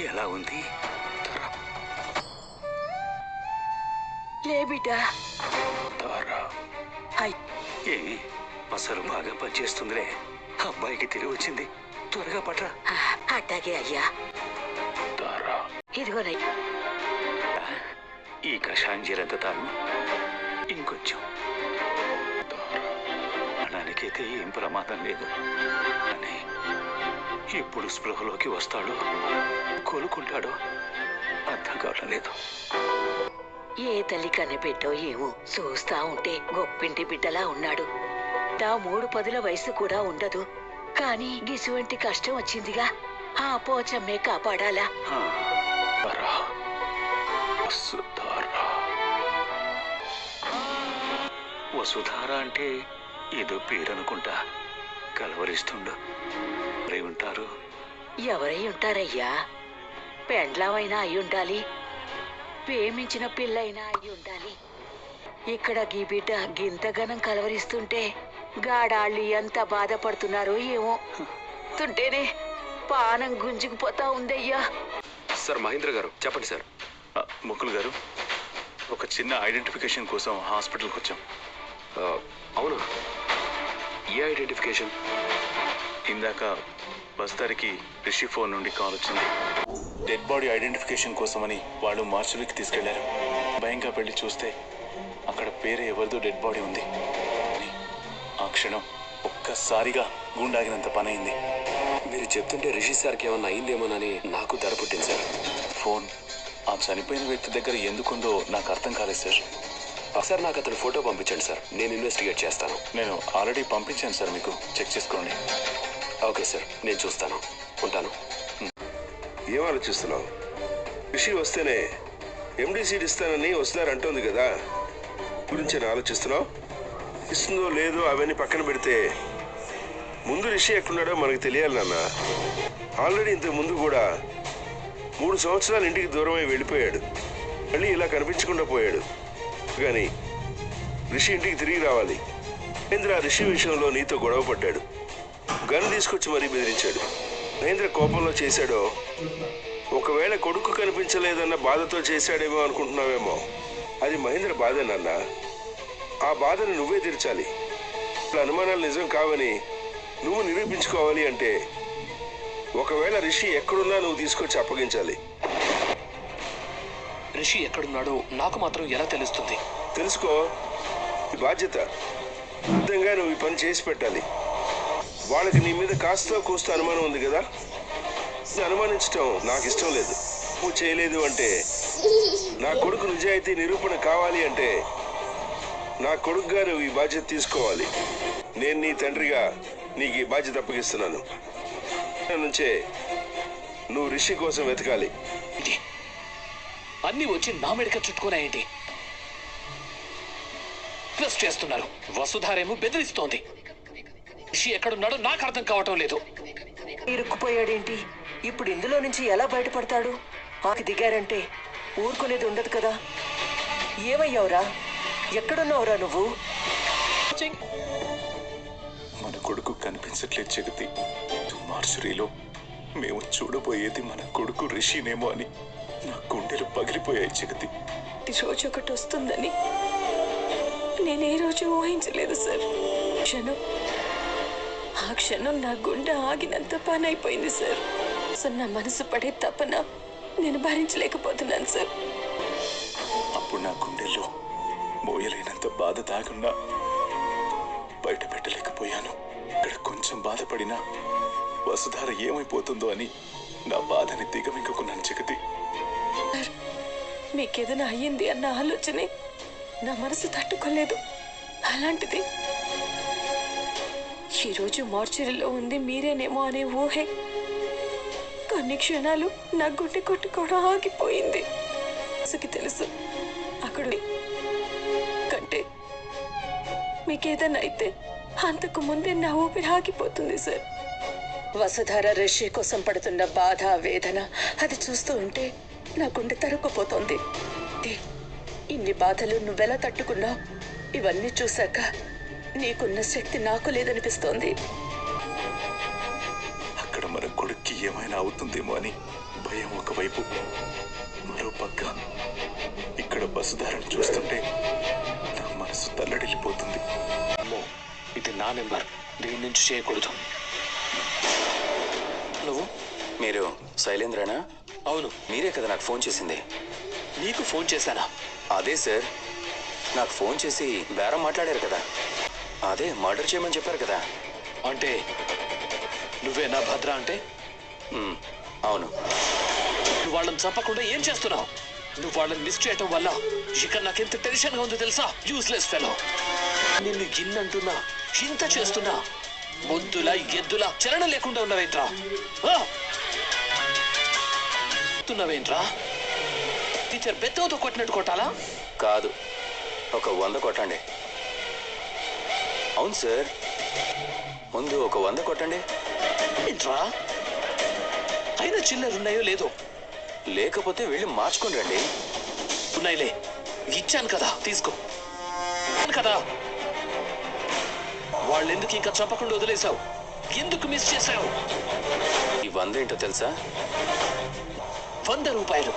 ఎలా ఉంది. తారా. లే బిడ్డ. తారా. అయ్ ఏమి? అసలు బాగా పనిచేస్తుందిలే. అబ్బాయికి తెలివి వచ్చింది. త్వరగా పట్రా. అట్టాగే అయ్యా. తారా. ఇదిగోనయ్యా ఈ కషాయం జీరంత తాను ఇంకొంచెం ప్రాణానికైతే ఏం ప్రమాదం లేదు. అని. ఎప్పుడు స్పృహలోకి వస్తాడో కోలుకుంటాడో అర్థం కావడం లేదు. ఏ తల్లి కనిపెట్టో ఏమో చూస్తా ఉంటే గొప్పింటి బిడ్డలా ఉన్నాడు. నా మూడు పదుల వయసు కూడా ఉండదు. కానీ గిసువంటి కష్టం వచ్చిందిగా. ఆ పోచమ్మే కాపాడాలా? వసుధార. అంటే ఏదో పేరు అనుకుంటా కలవరిస్తుండు. ఎవరై ఉంటారు? ఎవరై ఉంటారయ్యా? పెండ్లామైనా అయి ఉండాలి. ప్రేమించిన పిల్లైనా అయి ఉండాలి. ఇక్కడ గీ బిడ్డ గింతగనం కలవరిస్తుంటే గాడాళ్ళు ఎంత బాధపడుతున్నారో ఏమో. తుంటేనే పానం గుంజుకుపోతా ఉందయ్యా. సార్ మహేంద్ర గారు చెప్పండి సార్. ముకుల్ గారు ఒక చిన్న ఐడెంటిఫికేషన్ కోసం హాస్పిటల్కి వచ్చాం అవునా? ఏ ఐడెంటిఫికేషన్. ఇందాక బస్తారికి రిషి ఫోన్ నుండి కాల్ వచ్చింది. డెడ్ బాడీ ఐడెంటిఫికేషన్ కోసమని వాళ్ళు మార్చురీకి తీసుకెళ్ళారు. భయంగా వెళ్ళి చూస్తే అక్కడ పేరు ఎవరిదో డెడ్ బాడీ ఉంది. అని ఆ క్షణం ఒక్కసారిగా గుండాగినంత పనైంది. మీరు చెప్తుంటే రిషి సార్కి ఏమన్నా అయిందేమోనని నాకు ధర పుట్టింది సార్. ఫోన్. ఆ చనిపోయిన వ్యక్తి దగ్గర ఎందుకుందో నాకు అర్థం కాలేదు సార్. ఒకసారి నాకు అతను ఫోటో పంపించండి సార్. నేను ఇన్వెస్టిగేట్ చేస్తాను. నేను ఆల్రెడీ పంపించాను సార్ మీకు. చెక్ చేసుకోండి. Okay sir. నేను చూస్తాను. ఉంటాను. ఏం ఆలోచిస్తున్నావు? రిషి వస్తేనే ఎండి సీట్ ఇస్తానని వస్తున్నారు అంటోంది కదా. గురించి నేను ఆలోచిస్తున్నావు? ఇస్తుందో లేదో అవన్నీ పక్కన పెడితే ముందు రిషి ఎక్కడున్నాడో మనకు తెలియాలి నాన్న. ఆల్రెడీ ఇంతకు ముందు కూడా మూడు సంవత్సరాలు ఇంటికి దూరమై వెళ్ళిపోయాడు. మళ్ళీ ఇలా కనిపించకుండా పోయాడు. కానీ రిషి ఇంటికి తిరిగి రావాలి. మహేంద్ర ఆ రిషి విషయంలో నీతో గొడవ పడ్డాడు. గన్ తీసుకొచ్చి మరీ బెదిరించాడు. మహేంద్ర కోపంలో చేశాడో ఒకవేళ కొడుకు కనిపించలేదన్న బాధతో చేశాడేమో అనుకుంటున్నావేమో. అది మహేంద్ర బాధే నాన్న. ఆ బాధను నువ్వే తీర్చాలి. ఇట్లా అనుమానాలు నిజం కావని నువ్వు నిరూపించుకోవాలి అంటే ఒకవేళ రిషి ఎక్కడున్నా నువ్వు తీసుకొచ్చి అప్పగించాలి. రిషి ఎక్కడున్నాడో నాకు మాత్రం ఎలా తెలుస్తుంది? తెలుసుకో బాధ్యత. సిద్ధంగా నువ్వు ఈ పని చేసి పెట్టాలి. వాళ్ళకి నీ మీద కాస్త కూస్త అనుమానం ఉంది కదా? నిన్ను అనుమానించటం నాకు ఇష్టం లేదు. నువ్వు చేయలేదు అంటే నా కొడుకు నిజాయితీ నిరూపణ కావాలి అంటే నా కొడుకుగా నువ్వు ఈ బాధ్యత తీసుకోవాలి. నేను నీ తండ్రిగా నీకు ఈ బాధ్యత అప్పగిస్తున్నాను. నుంచే నువ్వు రిషి కోసం వెతకాలి. ఇది అన్ని వచ్చి నా మెడక చుట్టుకున్నాయేంటి? ట్రస్ట్ చేస్తున్నారు. వసుధారేమో బెదిరిస్తోంది. రిషి ఎక్కడున్నాడో నాకు అర్థం కావటం లేదు. ఇరుక్కుపోయాడేంటి? ఇప్పుడు ఇందులో నుంచి ఎలా బయటపడతాడు? ఆకి దిగారంటే ఊరుకునేది ఉండదు కదా. ఏమయ్యావురా? ఎక్కడున్నావురా నువ్వు? మన కొడుకు కనిపించట్లేదు జగతి. మార్చురీలో మేము చూడబోయేది మన కొడుకు రిషినేమో అని. నా గుండెలు పగిలిపోయాయి జగతి ఈ రోజు ఒకటి వస్తుందని నేను ఏ రోజు ఊహించలేదు సార్. క్షణం ఆ క్షణం నా గుండె ఆగినంత పని అయిపోయింది సార్. అసలు నా మనసు పడే తపన నేను భరించలేకపోతున్నాను సార్. అప్పుడు నా గుండెల్లో మోయలేనంత బాధ దాగున్నా బయట పెట్టలేకపోయాను. ఇక్కడ కొంచెం బాధపడినా వసుధార ఏమైపోతుందో అని నా బాధని దిగమింగుకున్నాను జగతి మీకేదైనా అయ్యింది అన్న ఆలోచనే నా మనసు తట్టుకోలేదు. అలాంటిది ఈరోజు మార్చరీలో ఉంది మీరేనేమో అనే ఊహే. కొన్ని క్షణాలు నా గుండె కొట్టుకోవడం ఆగిపోయింది. మనసుకి తెలుసు అక్కడ కంటే మీకేదైనా అయితే అంతకు ముందే నా ఊపిరి ఆగిపోతుంది సార్. వసుధార రిషి కోసం పడుతున్న బాధ వేదన అది చూస్తూ ఉంటే నా గుండె తరుక్కుపోతోంది. ఇన్ని బాధలు నువ్వెలా తట్టుకున్నావు? ఇవన్నీ చూశాక నీకున్న శక్తి నాకు లేదనిపిస్తోంది. అక్కడ మన కొడుక్కి ఏమైనా అవుతుందేమో అని భయం ఒకవైపు మరో పక్క. ఇక్కడ బస్సుదారిని చూస్తుంటే నా మనసు తల్లడిల్లిపోతుంది. అమ్మో ఇది నా నెంబర్. దీని నుంచి చేయకూడదు. మీరు శైలేంద్రనా? అవును. మీరే కదా నాకు ఫోన్ చేసింది. నీకు ఫోన్ చేశానా? అదే సార్. నాకు ఫోన్ చేసి బేరం మాట్లాడారు కదా. అదే మర్డర్ చేయమని చెప్పారు కదా. అంటే నువ్వే నా భద్ర అంటే? మ్, అవును. నువ్వు వాళ్ళని చంపకుండా ఏం చేస్తున్నావు? నువ్వు వాళ్ళని మిస్ చేయటం వల్ల ఇక నాకెంత టెన్షన్గా ఉందో తెలుసా? యూస్లెస్ ఫెలో నిన్ను ఇన్నంటున్నా ఇంత చేస్తున్నా మొద్దులా ఎద్దులా చలనం లేకుండా ఉన్నవేంట్రా? ఆ! తున్నావేంట్రా టీచర్ బెత్తంతో కొట్టినట్టు కొట్టాలా? కాదు ఒక వంద కొట్టండి. అవును సార్ ముందు ఒక వంద కొట్టండి. ఏంట్రా? అయినా చిల్లర ఉన్నాయో లేదో? లేకపోతే వెళ్ళి మార్చుకొని రండి. ఉన్నాయిలే. ఇచ్చాను కదా తీసుకో. కదా. వాళ్ళెందుకు ఇంకా చంపకుండా వదిలేశావు? ఎందుకు మిస్ చేశావు? ఈ వంద ఏంటో తెలుసా? వంద రూపాయలు.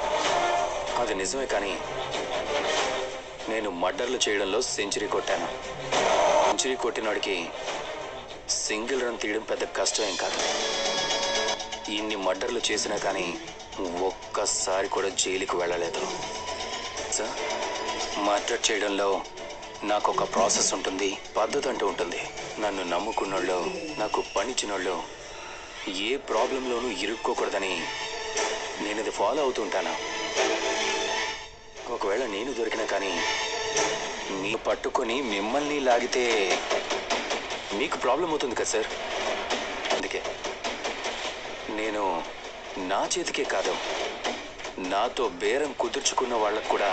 అది నిజమే కానీ నేను మర్డర్లు చేయడంలో సెంచరీ కొట్టాను. సెంచరీ కొట్టినోడికి సింగిల్ రన్ తీయడం పెద్ద కష్టం ఏం కాదు. ఇన్ని మర్డర్లు చేసినా కానీ ఒక్కసారి కూడా జైలుకి వెళ్ళలేదు. సార్ మర్డర్ చేయడంలో నాకు ఒక ప్రాసెస్ ఉంటుంది పద్ధతి అంటూ ఉంటుంది. నన్ను నమ్ముకున్నోళ్ళు నాకు పనిచ్చినోళ్ళు ఏ ప్రాబ్లంలోనూ ఇరుక్కోకూడదని నేను ఇది ఫాలో అవుతుంటాను? ఒకవేళ నేను దొరికినా కానీ మీ పట్టుకొని మిమ్మల్ని లాగితే మీకు ప్రాబ్లం అవుతుంది కదా సార్ అందుకే. నేను నా చేతికే కాదు నాతో బేరం కుదుర్చుకున్న వాళ్ళకు కూడా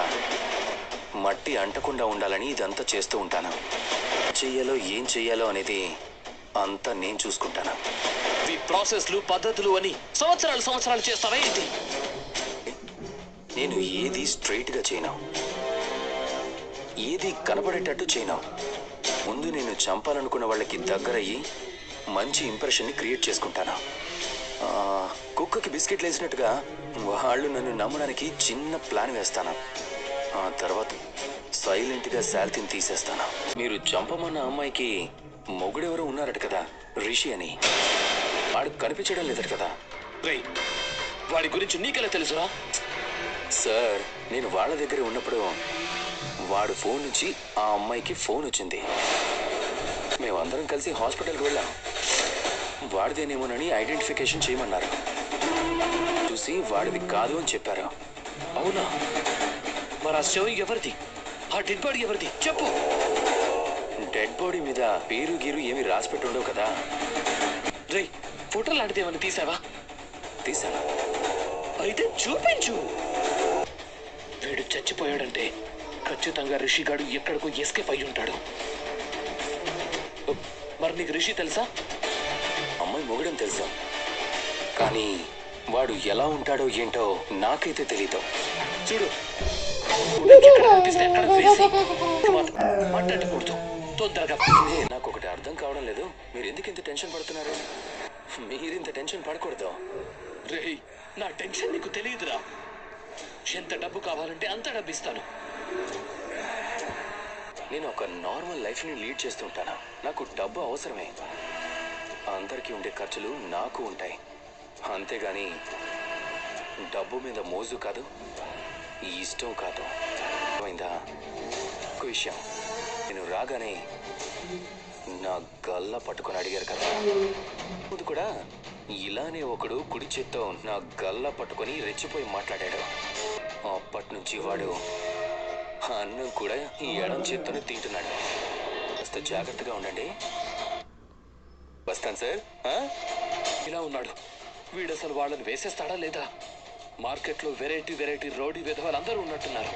మట్టి అంటకుండా ఉండాలని ఇదంతా చేస్తూ ఉంటాను. చెయ్యాలో ఏం చెయ్యాలో అనేది అంతా నేను చూసుకుంటాను. ప్రాసెస్లు పద్ధతులు అని సంవత్సరాలు సంవత్సరాలు చేస్తావా ఏంటి? నేను ఏది స్ట్రైట్గా చేయను. ఏది కనపడేటట్టు చేయను. ముందు నేను చంపాలనుకున్న వాళ్ళకి దగ్గరయ్యి మంచి ఇంప్రెషన్ని క్రియేట్ చేసుకుంటాను. కుక్కకి బిస్కెట్లు వేసినట్టుగా వాళ్ళు నన్ను నమ్మడానికి చిన్న ప్లాన్ వేస్తాను. ఆ తర్వాత సైలెంట్గా శాల్తీని తీసేస్తాను. మీరు చంపమన్న అమ్మాయికి మొగుడెవరో ఉన్నారట కదా రిషి అని. వాడు కనిపించడం లేదట కదా. రేయ్ వాడి గురించి నీకెలా తెలుసురా? సార్ నేను వాళ్ళ దగ్గర ఉన్నప్పుడు వాడు ఫోన్ నుంచి ఆ అమ్మాయికి ఫోన్ వచ్చింది. మేమందరం కలిసి హాస్పిటల్కి వెళ్ళాం. వాడిదేనేమోనని ఐడెంటిఫికేషన్ చేయమన్నారు. చూసి వాడిది కాదు అని చెప్పారు. అవునా? మరి ఆ శవం ఎవరిది? ఆ డెడ్ బాడీ ఎవరిది? చెప్పు. డెడ్ బాడీ మీద పేరు గీరు ఏమి రాసి పెట్టి ఉండవు కదా. రేయ్ ఫోటో లాంటిది ఏమైనా తీసావా? తీసాను అయితే చూపించు. వీడు చచ్చిపోయాడంటే ఖచ్చితంగా రిషిగాడు ఎక్కడికో ఎస్కేప్ అయి ఉంటాడు. మరి నీకు రిషి తెలుసా? అమ్మాయి మొగుడని తెలుసు? కానీ వాడు ఎలా ఉంటాడో ఏంటో నాకైతే తెలీదు. చూడు. మాట్లాడకూడదు. తొందరగా. నాకు ఒకటి అర్థం కావడం లేదు. మీరు ఎందుకు ఇంత టెన్షన్ పడుతున్నారు? మీరు ఇంత టెన్షన్ పడకూడదు. రేయ్ నా టెన్షన్ నీకు తెలియదురా. ఎంత డబ్బు కావాలంటే అంత డబ్బు ఇస్తాను నేను ఒక నార్మల్ లైఫ్ని లీడ్ చేస్తుంటాను నాకు డబ్బు అవసరమే. అందరికీ ఉండే ఖర్చులు నాకు ఉంటాయి. అంతేగాని డబ్బు మీద మోజు కాదు ఇష్టం కాదు. అర్థమైందా ఒక విషయం. నేను రాగానే నా గల్ల పట్టుకొని అడిగారు కదా. ముందు కూడా ఇలానే ఒకడు కుడి చేత్తో నా గల్ల పట్టుకొని రెచ్చిపోయి మాట్లాడాడు. అప్పటి నుంచి వాడు అన్నం కూడా ఈ ఎడం చేత్తోనే తింటున్నాడు. కాస్త జాగ్రత్తగా ఉండండి. వస్తాను సార్. ఇలా ఉన్నాడు. వీడు అసలు వాళ్ళని వేసేస్తాడా లేదా? మార్కెట్లో వెరైటీ వెరైటీ రౌడీ విధవాలు అందరూ ఉన్నట్టున్నారు.